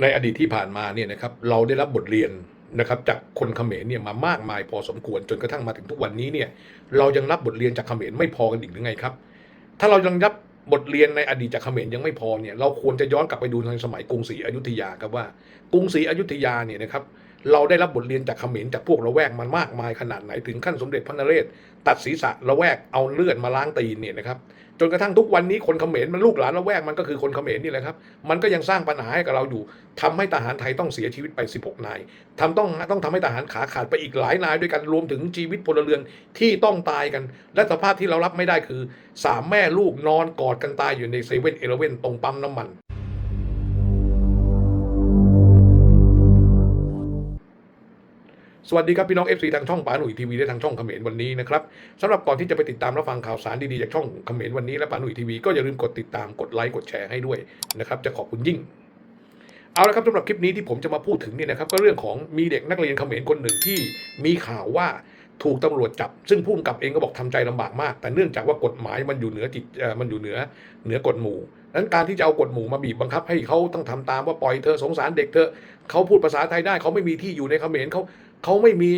ในอดีตที่ผ่านมาเนี่ยนะครับเราได้รับบทเรียนนะครับจากคนเขมรเนี่ยมามากมายพอสมควรจนกระทั่งมาถึงทุกวันนี้เนี่ยเรายังรับบทเรียนจากเขมรไม่พอกันอีกหรือไงครับ ถ้าเรายังรับบทเรียนในอดีตจากเขมรยังไม่พอเนี่ยเราควรจะย้อนกลับไปดูในสมัยกรุงศรีอยุธยาครับว่ากรุงศรีอยุธยาเนี่ยนะครับ เราได้รับบทเรียนจากเขมรจากพวกละแวกมันมากมายขนาดไหนถึงขั้นสมเด็จพระนเรศตัดศีรษะละแวกเอาเลือดมาล้างตีนเนี่ยนะครับจนกระทั่งทุกวันนี้คนเขมรมันลูกหลานละแวกมันก็คือคนเขมรนี่แหละครับ มันก็ยังสร้างปัญหาให้กับเราอยู่ทำให้ทหารไทยต้องเสียชีวิตไป 16 นายทำต้องต้องทำให้ทหารขาขาดไปอีกหลายนายด้วยกันรวมถึงชีวิตพลเรือนที่ต้องตายกัน และสภาพที่เรารับไม่ได้คือสามแม่ลูกนอนกอดกันตายอยู่ในเซเว่นเอเลเว่นตรงปั๊มน้ำมัน สวัสดีครับพี่น้อง FC ทางช่องป๋าหนุ่ยทีวีและทางช่องเขมรวันนี้นะครับสำหรับก่อนที่จะไปติดตามรับฟังข่าวสารดีๆจากช่องเขมรวันนี้และป๋าหนุ่ยทีวีก็อย่าลืมกดติดตามกดไลค์กดแชร์ให้ด้วยนะครับจะขอบคุณยิ่ง เอาละครับสำหรับคลิปนี้ที่ผมจะมาพูดถึงเนี่ยนะครับก็เรื่องของมีเด็กนักเรียนเขมรคนหนึ่งที่มีข่าวว่าถูกตำรวจจับ ซึ่งผู้กำกับเองก็บอกทำใจลำบากมาก แต่เนื่องจากว่ากฎหมายมันอยู่เหนือจิตมันอยู่เหนือเหนือกฎหมู่นั้นการที่จะเอากฎหมู่มาบีบบังคับให้เขาต้องทำตามว่าปล่อยเธอสงสารเด็กเธอเขาพูดภาษาไทยได้เขาไม่มีที่อยู่ในเขมรเขา เขาไม่มี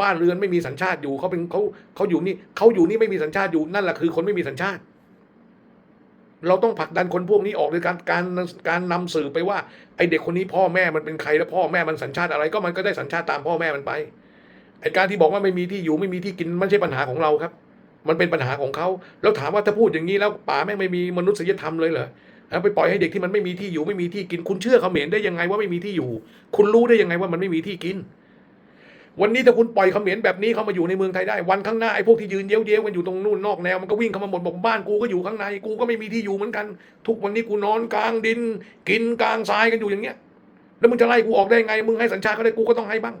บ้านเรือนไม่มีสัญชาติอยู่เขาเป็นเขาเขาอยู่นี่เขาอยู่นี่ไม่มีสัญชาติอยู่นั่นแหละคือคนไม่มีสัญชาติ เราต้องผลักดันคนพวกนี้ออกโดยการการการนำสื่อไปว่า ไอเด็กคนนี้พ่อแม่มันเป็นใครแล้วพ่อแม่มันสัญชาติอะไร ก็มันก็ได้สัญชาติตามพ่อแม่มันไปไอการที่บอกว่าไม่มีที่อยู่ไม่มีที่กินไม่ใช่ปัญหาของเราครับ มันเป็นปัญหาของเขาแล้วถามว่าถ้าพูดอย่างนี้แล้วป่าแม่งไม่มีมนุษยธรรมเลยเหรอไปปล่อยให้เด็กที่มันไม่มีที่อยู่ไม่มีที่กิน คุณเชื่อเขมรได้ยังไงว่าไม่มีที่อยู่ คุณรู้ได้ยังไงว่ามันไม่มีที่กิน วันนี้ถ้าคุณปล่อยเขมรแบบนี้เข้ามาอยู่ในเมืองไทยได้ วันข้างหน้าไอ้พวกที่ยืนเย้ยวเย้ยวๆกันอยู่ตรงนู่นนอกแนวมันก็วิ่งเข้ามาหมดบอกบ้านกูก็อยู่ข้างในกูก็ไม่มีที่อยู่เหมือนกัน ทุกวันนี้กูนอนกลางดิน กินกลางทรายกันอยู่อย่างเงี้ย แล้วมึงจะไล่กูออกได้ไงมึงให้สัญชาติเขาได้กูก็ต้องให้บ้าง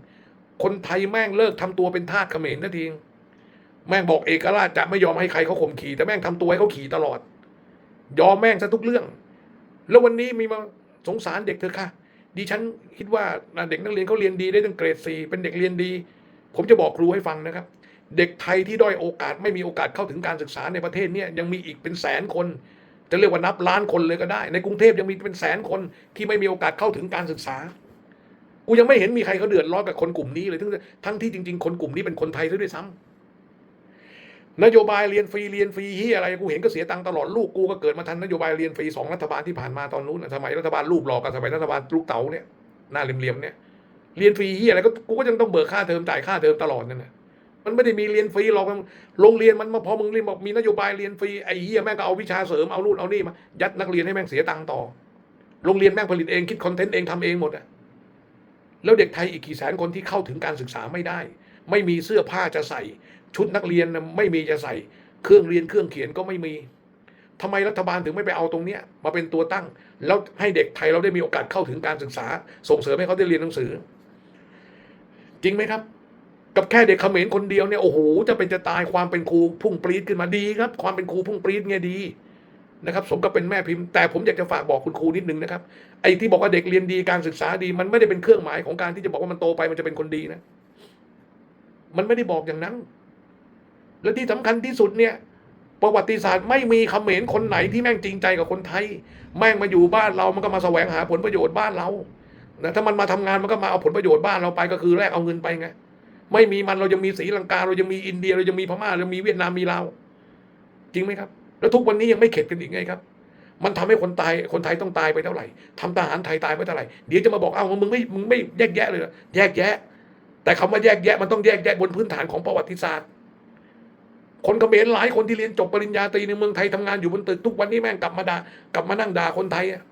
คนไทยแม่งเลิกทำตัวเป็นทาสเขมรนาทีแม่งบอกเอกราชจะไม่ยอมให้ใครเขาข่มขี่แต่แม่งทำตัวให้เขาขี่ตลอด ยอมแม่งซะทุกเรื่อง แล้ววันนี้มีมาสงสารเด็กเธอะค่ะ ดิฉันคิดว่าเด็กนักเรียนเขาเรียนดีได้ตั้งเกรดสี่เป็นเด็กเรียนดี ผมจะบอกครูให้ฟังนะครับ เด็กไทยที่ด้อยโอกาสไม่มีโอกาสเข้าถึงการศึกษาในประเทศเนี้ยังมีอีกเป็นแสนคน จะเรียกว่านับล้านคนเลยก็ได้ ในกรุงเทพยังมีเป็นแสนคนที่ไม่มีโอกาสเข้าถึงการศึกษากูยังไม่เห็นมีใครเขาเดือดร้อนกับคนกลุ่มนี้เลยทั้งทั้งที่จริง ๆ คนกลุ่มนี้เป็นคนไทยซะด้วยซ้ำ นโยบายเรียนฟรีเรียนฟรีเฮียอะไรกูเห็นก็เสียตังค์ตลอดลูกกูก็เกิดมาทันนโยบายเรียนฟรีสองรัฐบาลที่ผ่านมาตอนนู้นสมัยรัฐบาลรูปหลอกกับสมัยรัฐบาลลูกเต๋าเนี่ยหน้าเหลี่ยมๆเนี่ยเรียนฟรีเฮียอะไรก็กูก็ยังต้องเบิกค่าเทอมจ่ายค่าเทอมตลอดนั่นแหละมันไม่ได้มีเรียนฟรีหรอกมันโรงเรียนมันมาพอมึงเรียนบอกมีนโยบายเรียนฟรีไอ้เฮียแม่งก็เอาวิชาเสริมเอานู่นเอานี่มายัดนักเรียนให้แม่งเสียตังค์ต่อโรงเรียนแม่งผลิตเองคิดคอนเทนต์เองทำเองหมดอะแล้วเด็กไทยอีกกี่แสนคนที่เข้าถึงการศึกษาไม่ได้ ไม่มีเสื้อผ้าจะใส่ ชุดนักเรียนไม่มีจะใส่ เครื่องเรียนเครื่องเขียนก็ไม่มีทำไมรัฐบาลถึงไม่ไปเอาตรงเนี้ยมาเป็นตัวตั้ง แล้วให้เด็กไทยเราได้มีโอกาสเข้าถึงการศึกษา ส่งเสริมให้เขาได้เรียนหนังสือ จริงไหมครับ กับแค่เด็กเขมรคนเดียวเนี่ยโอ้โหจะเป็นจะตายความเป็นครูพุ่งปรีดขึ้นมาดีครับ ความเป็นครูพุ่งปรีดไงดีนะครับสมกับเป็นแม่พิมพ์แต่ผมอยากจะฝากบอกคุณครูนิดนึงนะครับไอ้ที่บอกว่าเด็กเรียนดีการศึกษาดี มันไม่ได้เป็นเครื่องหมายของการที่จะบอกว่ามันโตไปมันจะเป็นคนดีนะ มันไม่ได้บอกอย่างนั้น และที่สำคัญที่สุดเนี่ยประวัติศาสตร์ไม่มีเขมรคนไหนที่แม่งจริงใจกับคนไทย แม่งมาอยู่บ้านเรามันก็มาแสวงหาผลประโยชน์บ้านเรานะถ้ามันมาทำงานมันก็มาเอาผลประโยชน์บ้านเราไปก็คือแลกเอาเงินไปไงไม่มีมันเรายังมีศรีลังกาเรายังมีอินเดียเรายังมีพม่าเรามีเวียดนามมีลาวจริงไหมครับ แล้วทุกวันนี้ยังไม่เข็ดกันอีกไงครับ มันทำให้คนตายคนไทยต้องตายไปเท่าไหร่ทำทหารไทยตายไปเท่าไหร่เดี๋ยวจะมาบอกเอ้ามึงไม่มึงไม่แยกแยะเลยแยกแยะ แต่คำว่าแยกแยะมันต้องแยกแยะบนพื้นฐานของประวัติศาสตร์ คนเขมรหลายคนที่เรียนจบปริญญาตรีในเมืองไทยทำงานอยู่บนตึกทุกวันนี้แม่งกลับมาด่ากลับมานั่งด่าคนไทยอะ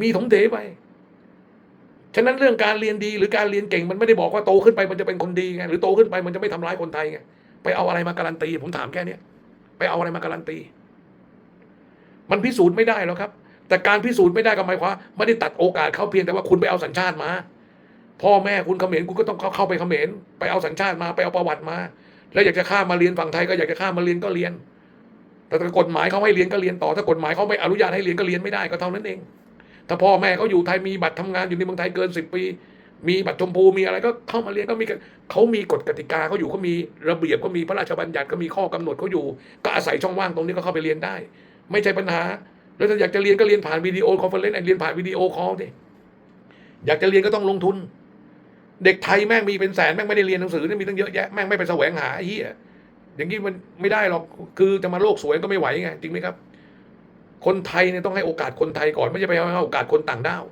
มีถมเถไปฉะนั้นเรื่องการเรียนดีหรือการเรียนเก่งมันไม่ได้บอกว่าโตขึ้นไปมันจะเป็นคนดีไงหรือโตขึ้นไปมันจะไม่ทำร้ายคนไทยไงไปเอาอะไรมาการันตี ผมถามแค่เนี้ยไปเอาอะไรมาการันตี มันพิสูจน์ไม่ได้หรอกครับ แต่การพิสูจน์ไม่ได้ก็หมายความไม่ได้ตัดโอกาสเขาเพียงแต่ว่าคุณไปเอาสัญชาติมา พ่อแม่คุณเขมรคุณก็ต้องเข้าเข้าไปเขมรไปเอาสัญชาติมาไปเอาประวัติมา แล้วอยากจะข้ามมาเรียนฝั่งไทยก็อยากจะข้ามมาเรียนก็เรียน แต่ถ้ากฎหมายเขาให้เรียนก็เรียนต่อ ถ้ากฎหมายเขาไม่อนุญาตให้เรียนก็เรียนไม่ได้ก็เท่านั้นเอง ถ้าพ่อแม่เขาอยู่ไทยมีบัตรทำงานอยู่ในเมืองไทยเกินสิบปี มีบัตรชมพูมีอะไรก็เข้ามาเรียนก็มีเขามีกฎกติกาเขาอยู่เขามีระเบียบก็มีพระราชบัญญัติก็มีข้อกำหนดเขาอยู่ ก็อาศัยช่องว่างตรงนี้ก็เข้าไปเรียนได้ ไม่ใช่ปัญหา แล้วถ้าอยากจะเรียนก็เรียนผ่านวิดีโอคอนเฟอเรนซ์เรียนผ่านวิดีโอคอลดิอยากจะเรียนก็ต้องลงทุน เด็กไทยแม่งมีเป็นแสนแม่งไม่ได้เรียนหนังสือนี่มีตั้งเยอะแยะแม่งไม่ไปแสวงหาไอ้เหี้ยอย่างนี้มันไม่ได้หรอกคือจะมาโลกสวยก็ไม่ไหวไงจริงไหมครับ คนไทยเนี่ยต้องให้โอกาสคนไทยก่อนไม่ใช่ไปให้โอกาสคนต่างด้าว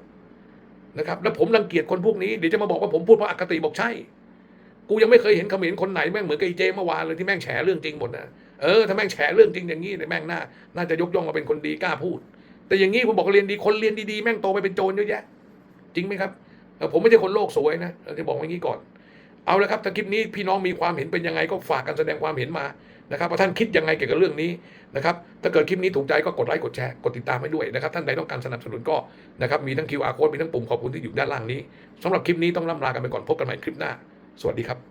นะครับ แล้วผมรังเกียจคนพวกนี้เดี๋ยวจะมาบอกว่าผมพูดเพราะอคติบอกใช่ กูยังไม่เคยเห็นเขมรคนไหนแม่งเหมือนกับไอ้เจเมื่อวานเลยที่แม่งแฉเรื่องจริงหมดนะเออถ้าแม่งแฉเรื่องจริงอย่างนี้เนี่ยแม่งน่าน่าจะยกย่องมาเป็นคนดีกล้าพูด แต่อย่างนี้ผมบอกเรียนดีคนเรียนดีๆแม่งโตไปเป็นโจรเยอะแยะ จริงไหมครับ ผมไม่ใช่คนโลกสวยนะเราจะบอกอย่างนี้ก่อน เอาละครับถ้าคลิปนี้พี่น้องมีความเห็นเป็นยังไงก็ฝากกันแสดงความเห็นมานะครับว่าท่านคิดยังไงเกี่ยวกับเรื่องนี้นะครับถ้าเกิดคลิปนี้ถูกใจก็กดไลค์กดแชร์กดติดตามให้ด้วยนะครับท่านใดต้องการสนับสนุนก็นะครับมีทั้ง QR code มีทั้งปุ่มขอบคุณที่อยู่ด้านล่างนี้สำหรับคลิปนี้ต้องล่ำลากันไปก่อนพบกันใหม่คลิปหน้า สวัสดีครับ